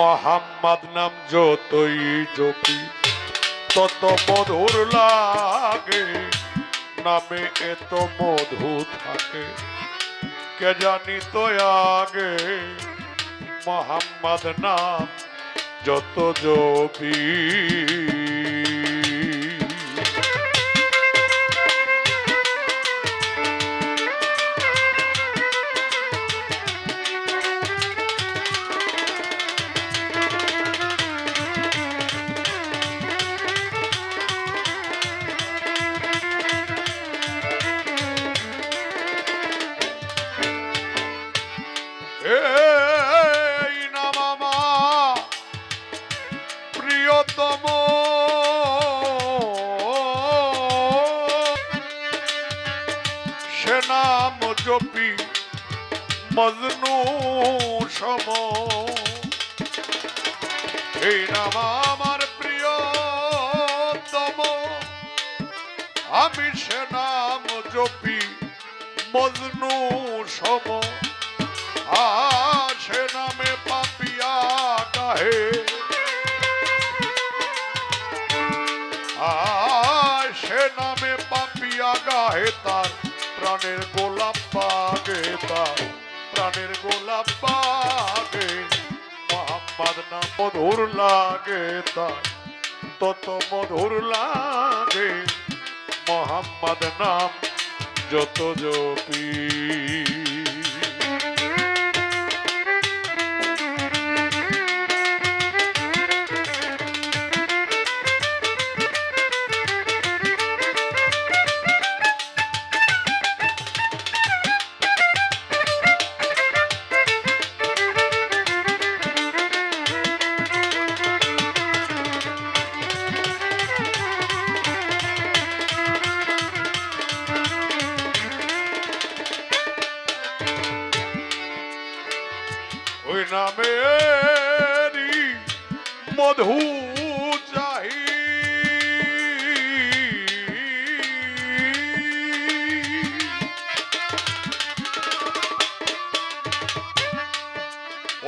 মোহাম্মদ নাম যতই জপি, তত মধুর লাগে। নামে এত মধু থাকে, কে জানি তো আগে? মোহাম্মদ নাম যত জপি। জপি মজনু সম। এই নাম আমার প্রিয়তম, আমি সে নাম জপি মজনু সম। আসে নামে পাপিয়া গাহে আসে নামে পাপিয়া গাহে তার প্রাণের গোলাপ পাগে তার প্রাণের গোলাপ পাগে মোহাম্মদ নাম মধুর লাগে তার তত মধুর লাগে, মোহাম্মদ নাম যত জপি ওই নামেরই মধু চাহি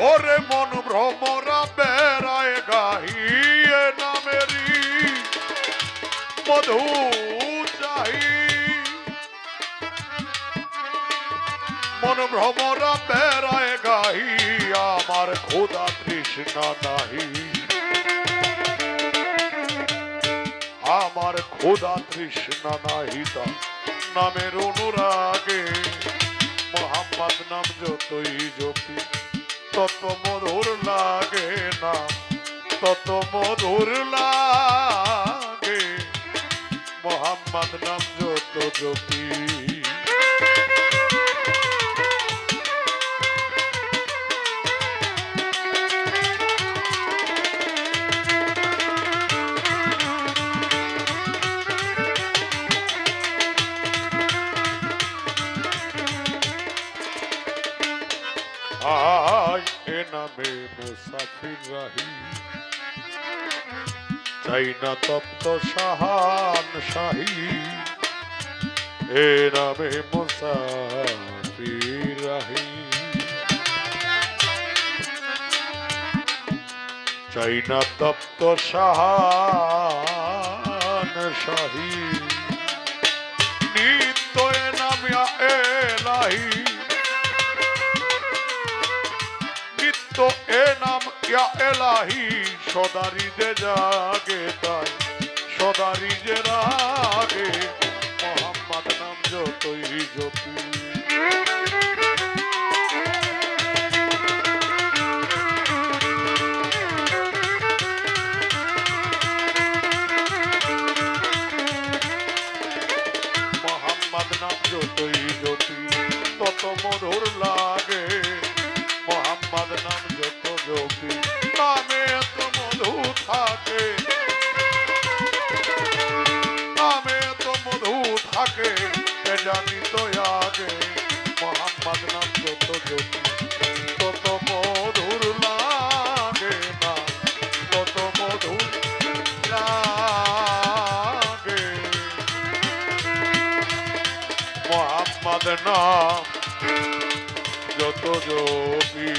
ওরে মন ভ্রমরা বেড়ায় গাহি এ নামেরই মধু চাহি মন ভ্রমরা বেড়ায় গাহি আমার খোদা তৃষ্ণা নাহি। আমার খোদা তৃষ্ণা নাহি তা, নামের অনুরাগে। মোহাম্মদ নাম যতই জপি তত মধুর লাগে না, তত মধুর লাগে। মোহাম্মদ নাম যত জপি আয় এ নামে মুসাফির রাহি। চাই না তপ্ত সাহান শাহী। এ নামে মুসাফির রাহি। চাই না তপ্ত সাহান শাহী। ইয়া এলাহি, সদারি যে জাগে তাই, সদারি যে রাগে, মোহাম্মদ নাম যতই জপি মোহাম্মদ নাম যতই জ্যোতি, তত মধুর লাগে মোহাম্মদ নাম যত জপি